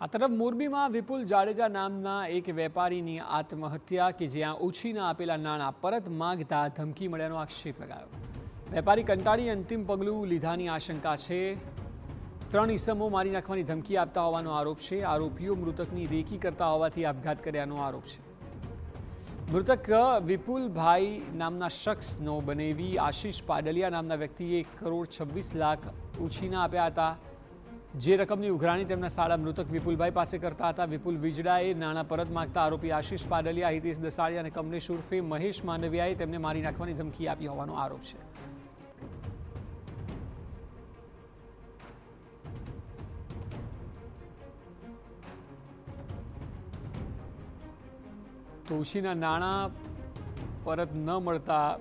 આ તરફ મોરબીમાં વિપુલ જાડેજા નામના એક વેપારીની આત્મહત્યા કે જ્યાં ઉછીના આપેલા નાણાં પરત માંગતા ધમકી મળ્યાનો આક્ષેપ લગાવ્યો વેપારી કંટાળી અંતિમ પગલું લીધાની આશંકા છે. ત્રણ ઇસમો મારી નાખવાની ધમકી આપતા હોવાનો આરોપ છે. આરોપીઓ મૃતકની રેકી કરતા હોવાથી આપઘાત કર્યાનો આરોપ છે. મૃતક વિપુલભાઈ નામના શખ્સનો બનેવી આશીષ પાડલિયા નામના વ્યક્તિએ એક કરોડ છવ્વીસ લાખ ઉછીના આપ્યા હતા. જે રકમની ઉઘરાણી તેમના સાળા મૃતક વિપુલભાઈ પાસે કરતા હતા. વિપુલ વિજડાએ નાણાં પરત માગતા આરોપી આશીષ પાડલિયા, હિતેશ દસાડિયા અને કમલેશ ઉર્ફે મહેશ માંડવિયાએ તેમને મારી નાખવાની ધમકી આપી હોવાનો આરોપ છે. તો નાણાં પરત ન મળતા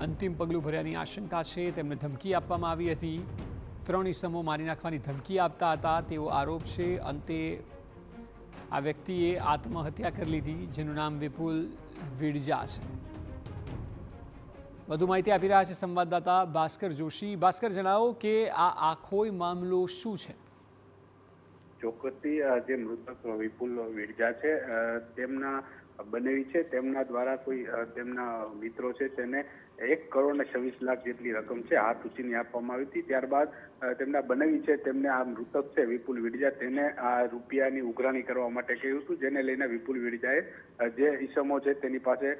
અંતિમ પગલું ભર્યાની આશંકા છે. તેમને ધમકી આપવામાં આવી હતી. ત્રણ ઇસમો મારી નાખવાની ધમકી આપતા હતા. તેવો આરોપ છે, અંતે આ વ્યક્તિએ આત્મહત્યા કરી લીધી, જેનું નામ વિપુલ વિડજા છે વધુ માહિતી આપી રહ્યા છે સંવાદદાતા ભાસ્કર જોશી. ભાસ્કર, જણાવો કે આ આખોય મામલો શું છે? ચોક્કસથી જે મૃતક વિપુલ વિડજા છે તેમના બનેવી છે. તેમના દ્વારા કોઈ તેમના મિત્રો છે તેને એક કરોડ છવ્વીસ લાખ જેટલી રકમ છે હાથ ઉછીની આપવામાં આવી હતી. ત્યારબાદ તેમના બનાવી છે તેમને આ મૃતક છે વિપુલ વિરજા તેને આ રૂપિયાની ઉઘરાણી કરવા માટે કહ્યું હતું, જેને લઈને વિપુલ વિરજાએ જે ઈસમો છે તેની પાસે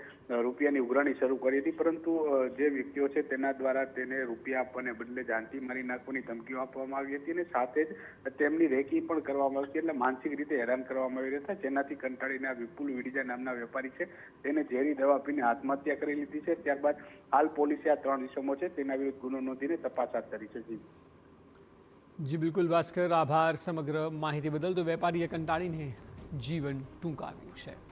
રૂપિયાની ઉઘરાણી શરૂ કરી હતી. પરંતુ જે વ્યક્તિઓ છે તેના દ્વારા તેને રૂપિયા આપવાને બદલે જાનથી મારી નાખવાની ધમકીઓ આપવામાં આવી હતી અને સાથે જ તેમની રેકી પણ કરવામાં આવી હતી. એટલે માનસિક રીતે હેરાન કરવામાં આવી રહ્યા હતા. જેનાથી કંટાળીને આ વિપુલ વિડીજા નામના વેપારી છે. તેને ઝેરી દવા પીને આત્મહત્યા કરી લીધી છે. ત્યારબાદ હાલ પોલીસે આ ત્રણ ઇસમો છે, તેના વિરુદ્ધ ગુનો નોંધીને તપાસ હાથ ધરી છે. જી. જી, બિલકુલ ભાસ્કર, આભાર, સમગ્ર માહિતી બદલ તો વેપારીએ કંટાળીને જીવન ટૂંકાવ્યું છે.